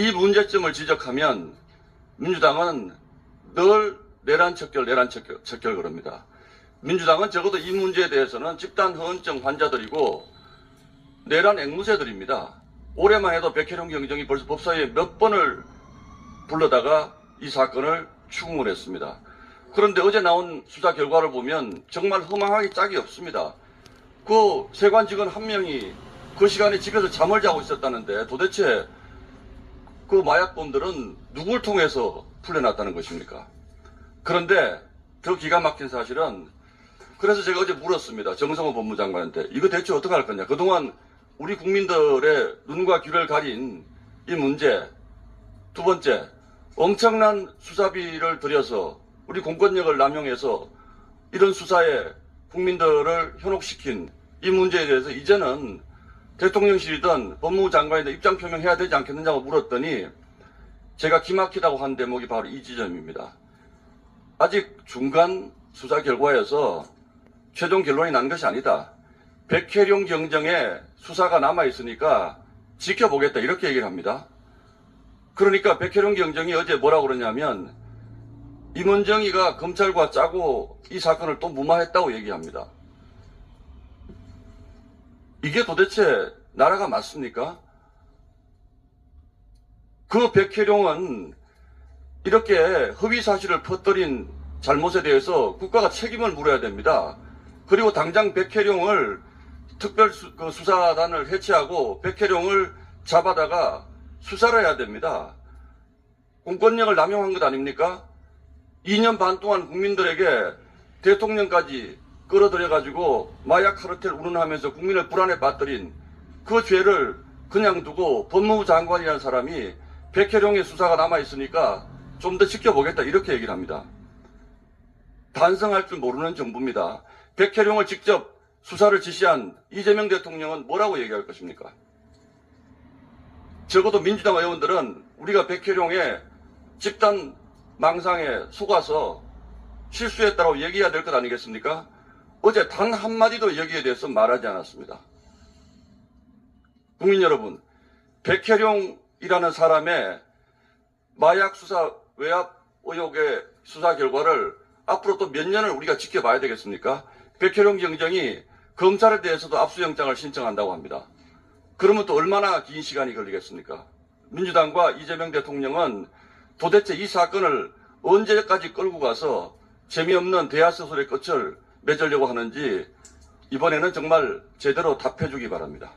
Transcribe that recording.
이 문제점을 지적하면 민주당은 늘 내란 척결, 내란 척결, 척결 그럽니다. 민주당은 적어도 이 문제에 대해서는 집단 허언증 환자들이고 내란 앵무새들입니다. 올해만 해도 백혜령 경정이 벌써 법사위에 몇 번을 불러다가 이 사건을 추궁을 했습니다. 그런데 어제 나온 수사 결과를 보면 정말 허망하기 짝이 없습니다. 그 세관 직원 한 명이 그 시간에 집에서 잠을 자고 있었다는데 도대체 그 마약범들은 누굴 통해서 풀려났다는 것입니까? 그런데 더 기가 막힌 사실은 그래서 제가 어제 물었습니다. 정성호 법무장관한테 이거 대체 어떻게 할 거냐. 그동안 우리 국민들의 눈과 귀를 가린 이 문제 두 번째 엄청난 수사비를 들여서 우리 공권력을 남용해서 이런 수사에 국민들을 현혹시킨 이 문제에 대해서 이제는 대통령실이든 법무부 장관이든 입장 표명해야 되지 않겠느냐고 물었더니 제가 기막히다고 한 대목이 바로 이 지점입니다. 아직 중간 수사 결과에서 최종 결론이 난 것이 아니다. 백혜룡 경정에 수사가 남아있으니까 지켜보겠다 이렇게 얘기를 합니다. 그러니까 백혜룡 경정이 어제 뭐라고 그러냐면 임원정이가 검찰과 짜고 이 사건을 또 무마했다고 얘기합니다. 이게 도대체 나라가 맞습니까? 그 백혜룡은 이렇게 허위 사실을 퍼뜨린 잘못에 대해서 국가가 책임을 물어야 됩니다. 그리고 당장 백혜룡을 특별 수, 그 해체하고 백혜룡을 잡아다가 수사를 해야 됩니다. 공권력을 남용한 것 아닙니까? 2년 반 동안 국민들에게 대통령까지 끌어들여가지고 마약 카르텔 운운하면서 국민을 불안에 빠뜨린 그 죄를 그냥 두고 법무부 장관이라는 사람이 백혜룡의 수사가 남아있으니까 좀 더 지켜보겠다 이렇게 얘기를 합니다. 반성할 줄 모르는 정부입니다. 백혜룡을 직접 수사를 지시한 이재명 대통령은 뭐라고 얘기할 것입니까? 적어도 민주당 의원들은 우리가 백혜룡의 집단 망상에 속아서 실수했다고 얘기해야 될 것 아니겠습니까? 어제 단 한마디도 여기에 대해서 말하지 않았습니다. 국민 여러분, 백혜룡이라는 사람의 마약 수사 외압 의혹의 수사 결과를 앞으로 또 몇 년을 우리가 지켜봐야 되겠습니까? 백혜룡 경정이 검찰에 대해서도 압수영장을 신청한다고 합니다. 그러면 또 얼마나 긴 시간이 걸리겠습니까? 민주당과 이재명 대통령은 도대체 이 사건을 언제까지 끌고 가서 재미없는 대하소설의 끝을 맺으려고 하는지 이번에는 정말 제대로 답해 주기 바랍니다.